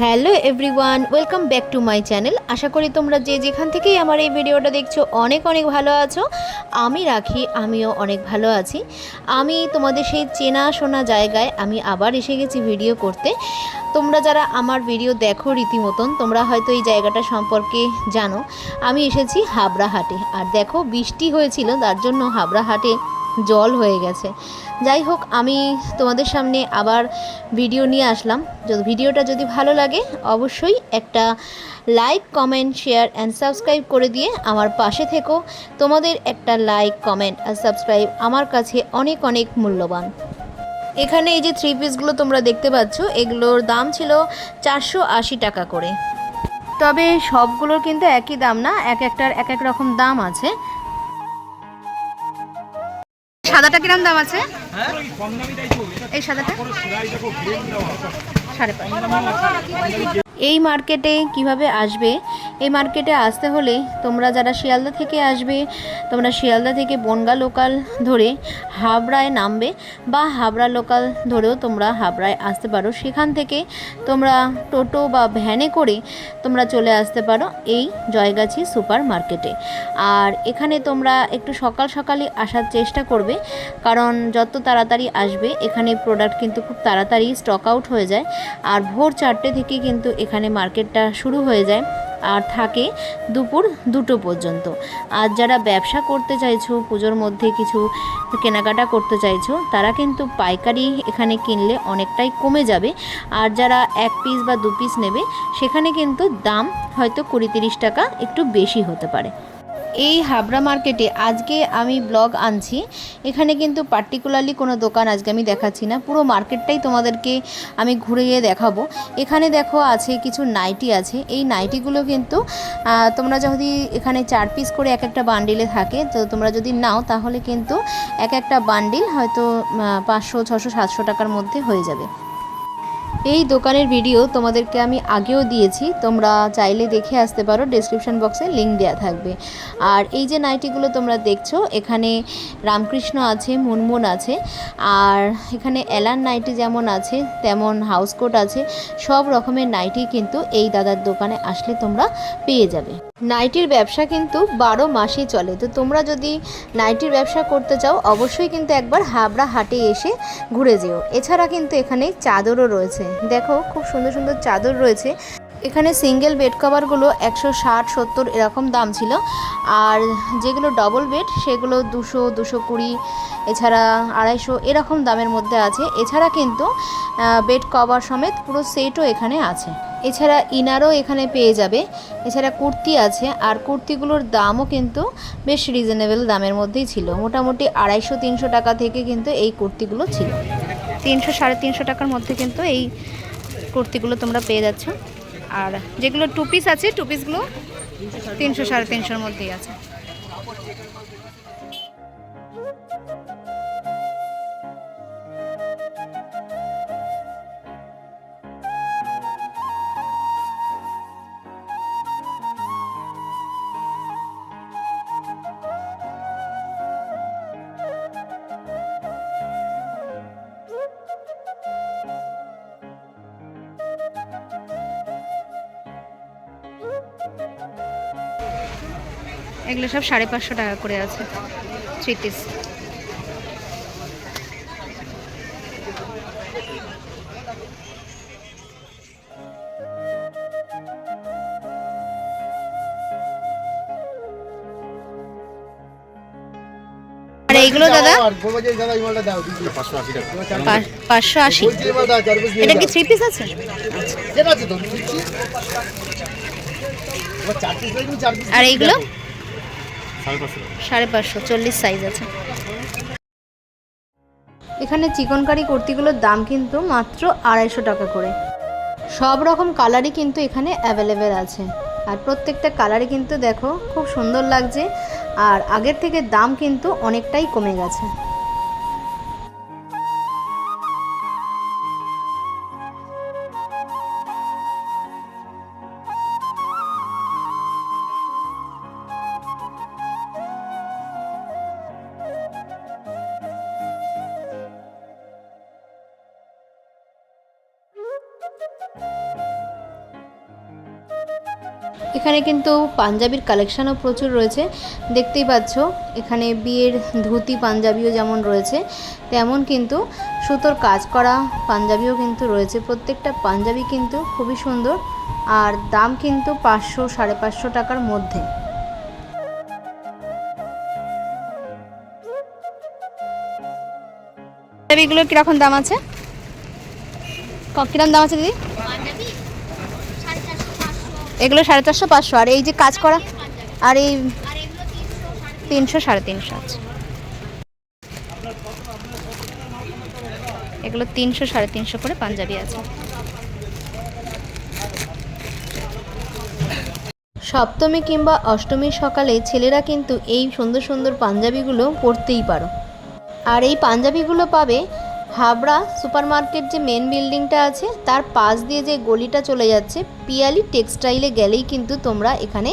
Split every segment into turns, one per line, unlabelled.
Hello everyone, welcome back to my channel. আশা করি তোমরা যে যেখান থেকেই আমার এই ভিডিওটা দেখছ অনেক অনেক ভালো আছো। আমি রাখি, আমিও অনেক ভালো আছি। আমি তোমাদের সেই চেনা শোনা জায়গায় আমি আবার এসে গেছি ভিডিও করতে। তোমরা যারা আমার ভিডিও দেখো রীতিমতন, তোমরা হয়তো এই জায়গাটা সম্পর্কে জানো। আমি এসেছি হাবড়া হাটে আর দেখো, বৃষ্টি হয়েছিল, তার জন্য হাবড়া হাটে জল হয়ে গেছে। যাই হোক, আমি তোমাদের সামনে আবার ভিডিও নিয়ে আসলাম। ভিডিওটা যদি ভালো লাগে, অবশ্যই একটা like comment share and subscribe করে দিয়ে আমার পাশে থেকো। তোমাদের একটা লাইক কমেন্ট আর সাবস্ক্রাইব আমার কাছে অনেক অনেক মূল্যবান। এখানে এই যে থ্রি পিসগুলো তোমরা দেখতে পাচ্ছ, এগুলোর দাম ছিল চারশো আশি টাকা করে। তবে সবগুলোর কিন্তু একই দাম না, এক একটার এক এক রকম দাম আছে। সাদাটা কিরম দাম আছে? এই সাদাটা? সাড়ে পাঁচ। এই মার্কেটে কীভাবে আসবে? এই মার্কেটে আসতে হলে তোমরা যারা শিয়ালদা থেকে আসবে, তোমরা শিয়ালদা থেকে বনগা লোকাল ধরে হাবড়ায় নামবে বা হাবড়া লোকাল ধরেও তোমরা হাবড়ায় আসতে পারো। সেখান থেকে তোমরা টোটো বা ভ্যানে করে তোমরা চলে আসতে পারো এই জয়গাছি সুপার মার্কেটে। আর এখানে তোমরা একটু সকাল সকালে আসার চেষ্টা করবে, কারণ যত তাড়াতাড়ি আসবে, এখানে প্রোডাক্ট কিন্তু খুব তাড়াতাড়ি স্টক আউট হয়ে যায়। আর ভোর চারটে থেকে কিন্তু এখানে মার্কেটটা শুরু হয়ে যায় আর থাকে দুপুর দুটো পর্যন্ত। আর যারা ব্যবসা করতে চাইছো, পুজোর মধ্যে কিছু কেনাকাটা করতে চাইছো, তারা কিন্তু পাইকারি এখানে কিনলে অনেকটাই কমে যাবে। আর যারা এক পিস বা দু পিস নেবে, সেখানে কিন্তু দাম হয়তো কুড়ি তিরিশ টাকা একটু বেশি হতে পারে। এই হাবড়া মার্কেটে আজকে আমি ব্লগ আনছি। এখানে কিন্তু পার্টিকুলারলি কোনো দোকান আজকে আমি দেখাচ্ছি না। পুরো মার্কেটটাই তোমাদেরকে আমি ঘুরিয়ে দেখাবো। এখানে দেখো আছে কিছু নাইটি আছে। এই নাইটিগুলো কিন্তু তোমরা যদি এখানে চার পিস করে এক একটা বান্ডিলে থাকে, তো তোমরা যদি নাও তাহলে কিন্তু এক একটা বান্ডিল হয়তো পাঁচশো, ছশো, সাতশো টাকার মধ্যে হয়ে যাবে। এই দোকানের ভিডিও তোমাদেরকে আমি আগেও দিয়েছি। তোমরা চাইলে দেখে আসতে পারো ডেসক্রিপশন বক্সে লিঙ্ক দেওয়া থাকবে। আর এই যে নাইটিগুলো তোমরা দেখছ, এখানে রামকৃষ্ণ আছে, মুনমুন আছে, আর এখানে এলান নাইটি যেমন আছে, তেমন হাউসকোট আছে, সব রকমের নাইটি কিন্তু এই দাদার দোকানে আসলে তোমরা পেয়ে যাবে। নাইটির ব্যবসা কিন্তু বারো মাসই চলে। তো তোমরা যদি নাইটির ব্যবসা করতে চাও, অবশ্যই কিন্তু একবার হাবড়া হাটে এসে ঘুরে যেও। এছাড়া কিন্তু এখানে চাদরও রয়েছে। দেখো, খুব সুন্দর সুন্দর চাদর রয়েছে। এখানে সিঙ্গেল বেড কভারগুলো একশো ষাট, সত্তর এরকম দাম ছিল। আর যেগুলো ডবল বেড সেগুলো দুশো দুশো কুড়ি, এছাড়া আড়াইশো এরকম দামের মধ্যে আছে। এছাড়া কিন্তু বেড কভার সমেত পুরো সেটও এখানে আছে। এছাড়া ইনারও এখানে পেয়ে যাবে। এছাড়া কুর্তি আছে, আর কুর্তিগুলোর দামও কিন্তু বেশ রিজনেবল দামের মধ্যেই ছিল। মোটামুটি আড়াইশো, তিনশো টাকা থেকে কিন্তু এই কুর্তিগুলো ছিল। তিনশো, সাড়ে তিনশো টাকার মধ্যে কিন্তু এই কুর্তিগুলো তোমরা পেয়ে যাচ্ছ। আর যেগুলো টুপিস আছে টুপিসগুলো তিনশো, সাড়ে তিনশোর মধ্যেই আছে। এগুলো সব সাড়ে পাঁচশো টাকা করে আছে থ্রি পিস আর এইগুলো দাদা? পাঁচশো আশি। এটা কি থ্রি পিস আছে আর এইগুলো? সাড়ে পাঁচশো চল্লিশ সাইজ আছে। এখানে চিকন কারি কুর্তিগুলোর দাম কিন্তু মাত্র আড়াইশো টাকা করে। সব রকম কালারই কিন্তু এখানে অ্যাভেলেবেল আছে। আর প্রত্যেকটা কালারই কিন্তু দেখো, খুব সুন্দর লাগছে। আর আগের থেকে দাম কিন্তু অনেকটাই কমে গেছে। এখানে কিন্তু পাঞ্জাবির কালেকশানও প্রচুর রয়েছে। দেখতেই পাচ্ছ, এখানে বিয়ের ধুতি পাঞ্জাবিও যেমন রয়েছে, তেমন কিন্তু সুতোর কাজ করা পাঞ্জাবিও কিন্তু রয়েছে। প্রত্যেকটা পাঞ্জাবি কিন্তু খুবই সুন্দর, আর দাম কিন্তু পাঁচশো, সাড়ে পাঁচশো টাকার মধ্যে। পাঞ্জাবিগুলো কীরকম দাম আছে? ক- কিরম দাম আছে দিদি
পাঞ্জাবি সাড়ে চারশো পাঁচশো
এগুলো সাড়ে চারশো, পাঁচশো। আর এই যে কাজ করা, আর এই
তিনশো, সাড়ে
তিনশো আছে। এগুলো তিনশো, সাড়ে তিনশো করে পাঞ্জাবি আছে। সপ্তমী কিংবা অষ্টমীর সকালে ছেলেরা কিন্তু এই সুন্দর সুন্দর পাঞ্জাবিগুলো পরতেই পারো। আর এই পাঞ্জাবিগুলো পাবে হাবড়া সুপারমার্কেট যে মেন বিল্ডিংটা আছে, তার পাশ দিয়ে যে গলিটা চলে যাচ্ছে, পিয়ালি টেক্সটাইলে গেলেই কিন্তু তোমরা এখানে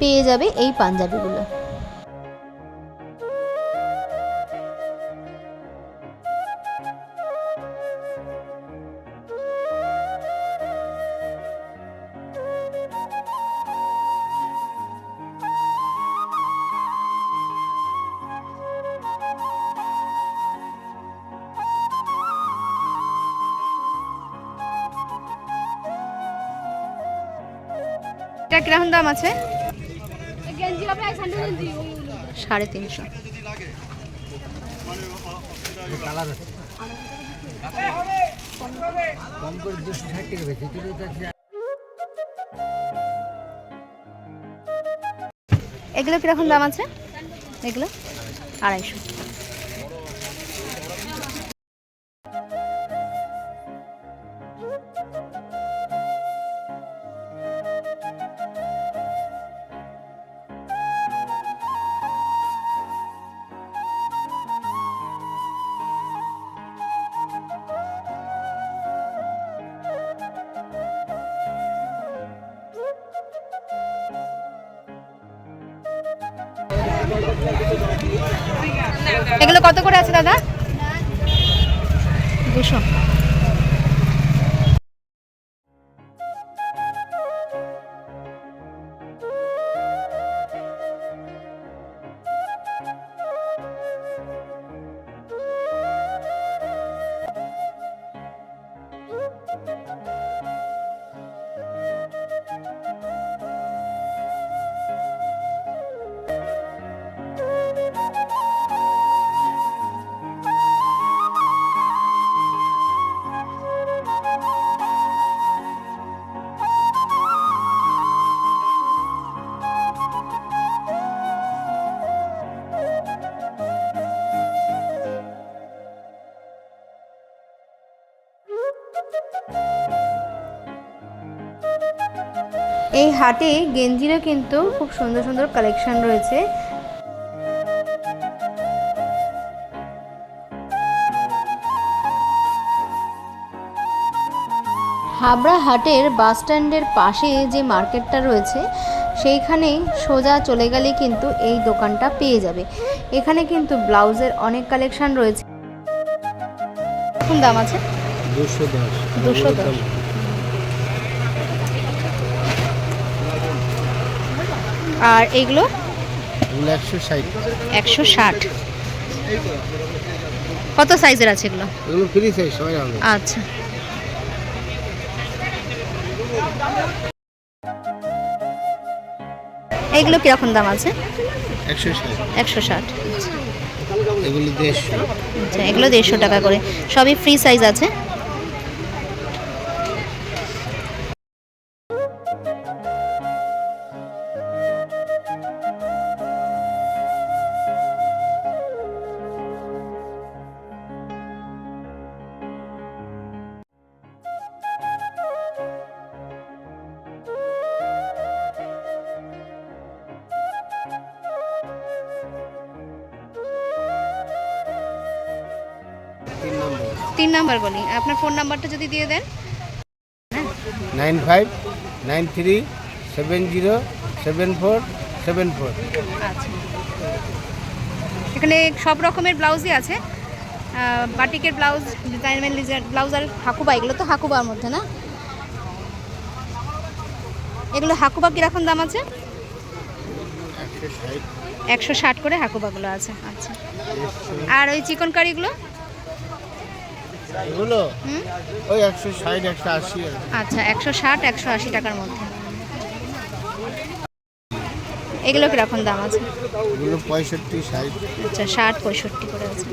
পেয়ে যাবে এই পাঞ্জাবিগুলো। কীরকম দাম আছে? সাড়ে তিনশো। এগুলো কীরকম দাম আছে? এগুলো আড়াইশো। এগুলো কত করে আছে দাদা? দুশো। এই হাটে গেঞ্জিরও কিন্তু খুব সুন্দর সুন্দর কালেকশন রয়েছে। হাবড়া হাটের বাস স্ট্যান্ডের পাশে যে মার্কেটটা রয়েছে সেইখানে সোজা চলে গেলে কিন্তু এই দোকানটা পেয়ে যাবে। এখানে কিন্তু ব্লাউজের অনেক কালেকশন রয়েছে। কোন দাম আছে?
দুশো দশ।
দুশো দশ। আর এইগুলো?
এগুলো একশো ষাট।
কত সাইজের আছে এগুলো?
এগুলো ফ্রি সাইজ সবাই
আচ্ছা। এইগুলো কীরকম দাম আছে?
একশো ষাট।
একশো ষাট।
এগুলো দেড়শো।
আচ্ছা এগুলো দেড়শো টাকা করে। সবই ফ্রি সাইজ আছে?
তিন নাম্বার
গলি। আপনার ফোন নাম্বারটা যদি দিয়ে দেন।
Nine five nine three seven zero seven four seven four.
আচ্ছা। এখানে সব রকমের ব্লাউজই আছে। বাটিকের ব্লাউজ ডিজাইনমেন্ট ব্লাউজ আর হাকুবা এগুলো তো হাকুবার মধ্যে না? এগুলো হাকুবা কীরকম দাম আছে?
একশো ষাট।
একশো ষাট করে হাকুবাগুলো আছে। আচ্ছা। আর ওই চিকন কারিগুলো?
এগুলো? ওই একশো ষাট একশো আশি।
আচ্ছা একশো ষাট একশো আশি টাকার মধ্যে। এগুলো কীরকম দাম আছে?
এগুলো পঁয়ষট্টি ষাট।
আচ্ছা ষাট পঁয়ষট্টি করে আছে।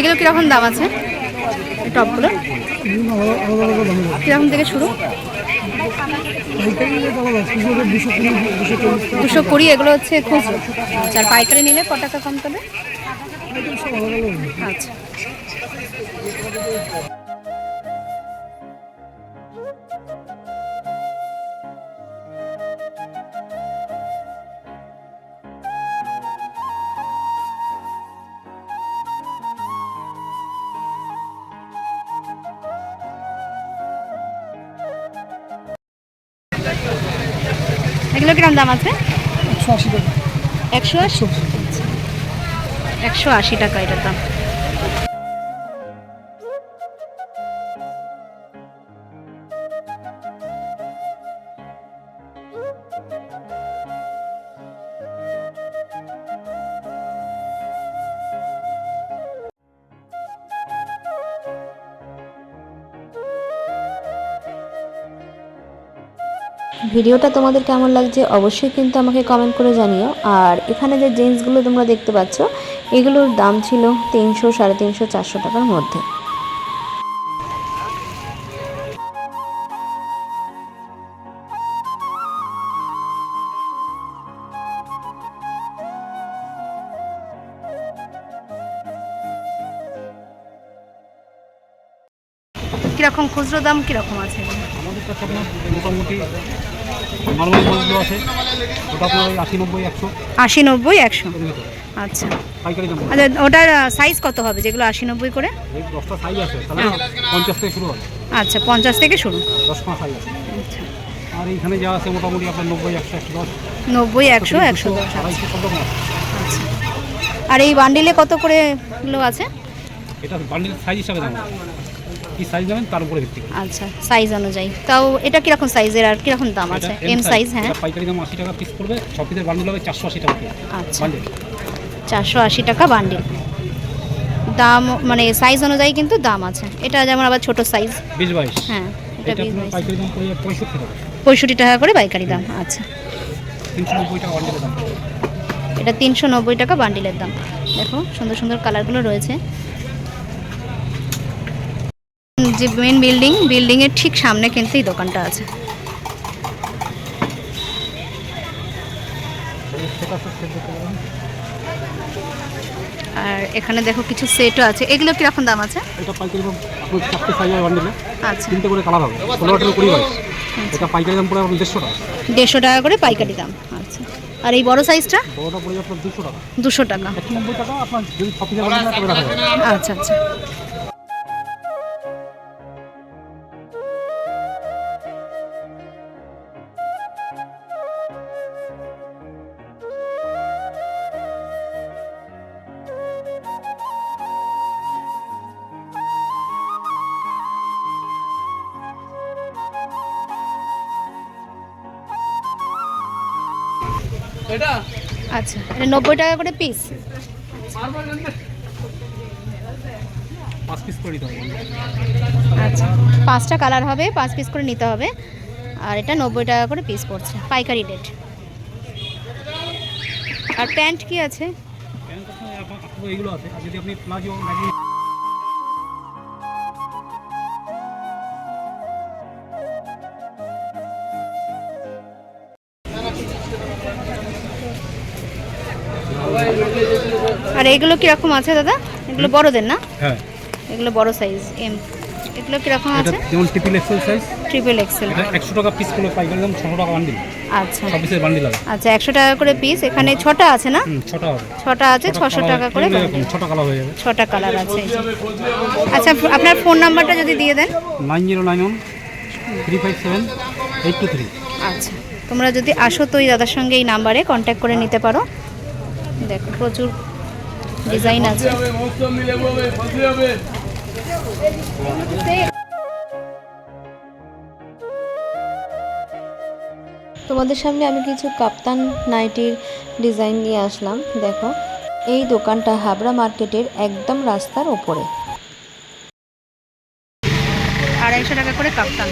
এগুলো কীরকম দাম আছে? টপগুলো? কীরকম থেকে শুরু? দুশো কুড়ি, এগুলো হচ্ছে খুচরো। আচ্ছা পাইকারি নিলে ক টাকা কম তবে? আচ্ছা। এগুলো কিরম দাম আছে? একশো আশি একশো আশি টাকা এটার দাম।
ভিডিওটা তোমাদের কেমন লাগছে অবশ্যই কিন্তু আমাকে কমেন্ট করে জানিও। আর এখানে যে জিন্সগুলো তোমরা দেখতে পাচ্ছ এগুলোর দাম ছিল তিনশো সাড়ে তিনশো চারশো টাকার মধ্যে।
কীরকম খুচরো দাম কীরকম আছে?
আমাদের কাছে মোটামুটি নর্মাল মাছগুলো আছে। ওটা আপনার আশি নব্বই একশো।
আশি নব্বই একশো? আচ্ছা। আচ্ছা ওটার সাইজ কত হবে যেগুলো আশি নব্বই করে?
দশটা সাইজ আছে তাহলে পঞ্চাশ থেকে শুরু হবে।
আচ্ছা পঞ্চাশ থেকে শুরু।
দশ পাঁচ সাইজ আছে।
আচ্ছা।
আর এইখানে যা আছে মোটামুটি আপনার নব্বই একশো একশো দশ।
নব্বই একশো একশো দশ আচ্ছা। আচ্ছা। আর এই বান্ডিলে কত করে গুলো আছে?
এটা বান্ডিল সাইজ হিসাবে দাম কী সাইজ নেবেন? তার উপরে ভিত্তি করে।
আচ্ছা সাইজ অনুযায়ী। তাও এটা কীরকম সাইজের আর কীরকম দাম আছে? এম সাইজ হ্যাঁ?
পাইকারি দাম আশি টাকা পিস পড়বে। ছ পিসের বান্ডিল হবে চারশো আশি টাকা
আচ্ছা। চারশো আশি টাকা বান্ডিল দাম মানে সাইজ অনুযায়ী কিন্তু দাম আছে। এটা যেমন আবার ছোট সাইজ
বিশ বাইশ।
হ্যাঁ এটা।
পাইকারি দাম পঁয়ষট্টি টাকা।
পঁয়ষট্টি টাকা করে পাইকারি দাম আচ্ছা।
তিনশো নব্বই টাকা বান্ডিলের দাম।
এটা তিনশো নব্বই টাকা বান্ডিলের দাম। দেখো সুন্দর সুন্দর কালারগুলো রয়েছে। যে মেন বিল্ডিং বিল্ডিংয়ের ঠিক সামনে কিন্তু এই দোকানটা আছে। আর এখানে দেখো কিছু সেটও আছে। এগুলো কীরকম দাম আছে?
এটা পাইকারি দাম চারটে সাইজ হয় বান্ডিলে
আচ্ছা।
তিনটে করে কালার হবে। ষোলো আঠেরো কুড়ি বাইশ এটা পাইকারি দাম পড়ে দেড়শো টাকা।
দেড়শো টাকা করে পাইকারি দাম। আচ্ছা। আর এই বড় সাইজটা
বড়টা পড়ে আপনার দুশো টাকা।
দুশো টাকা।
একশো নব্বই টাকা আপনার যদি
আচ্ছা আচ্ছা। নব্বই টাকা করে পিস আচ্ছা পাঁচটা কালার হবে পাঁচ পিস করে নিতে হবে। আর এটা নব্বই টাকা করে পিস পড়ছে পাইকারি রেট আর প্যান্ট কি আছে? এগুলো কীরকম আছে দাদা? এগুলো বড়দের না?
হ্যাঁ।
এগুলো বড় সাইজ এম এগুলো কীরকম
এটা
আছে?
যেমন triple XL size
triple XL
একশো টাকা পিস করে পাইকারি দাম ছশো টাকা বান্ডিল
আচ্ছা।
সব পিসের বান্ডিল আছে
আচ্ছা একশো টাকা করে পিস এখানে ছটা আছে না?
ছটা হবে।
ছটা আছে ছশো টাকা করে।
ছটা কালার হয়ে যাবে।
ছটা কালার আছে আচ্ছা আপনার ফোন নাম্বারটা যদি দিয়ে দেন।
Nine zero nine one three five seven eight two three
আচ্ছা তোমরা যদি আসো তো এই দাদার সঙ্গে এই নাম্বারে কন্ট্যাক্ট করে নিতে পারো। দেখো প্রচুর ডিজাইন আছে।
তোমাদের সামনে আমি কিছু কাপ্তান নাইটির ডিজাইন নিয়ে আসলাম দেখো। এই দোকানটা হাবড়া মার্কেটের একদম রাস্তার ওপরে।
আড়াইশো টাকা করে কাপ্তান।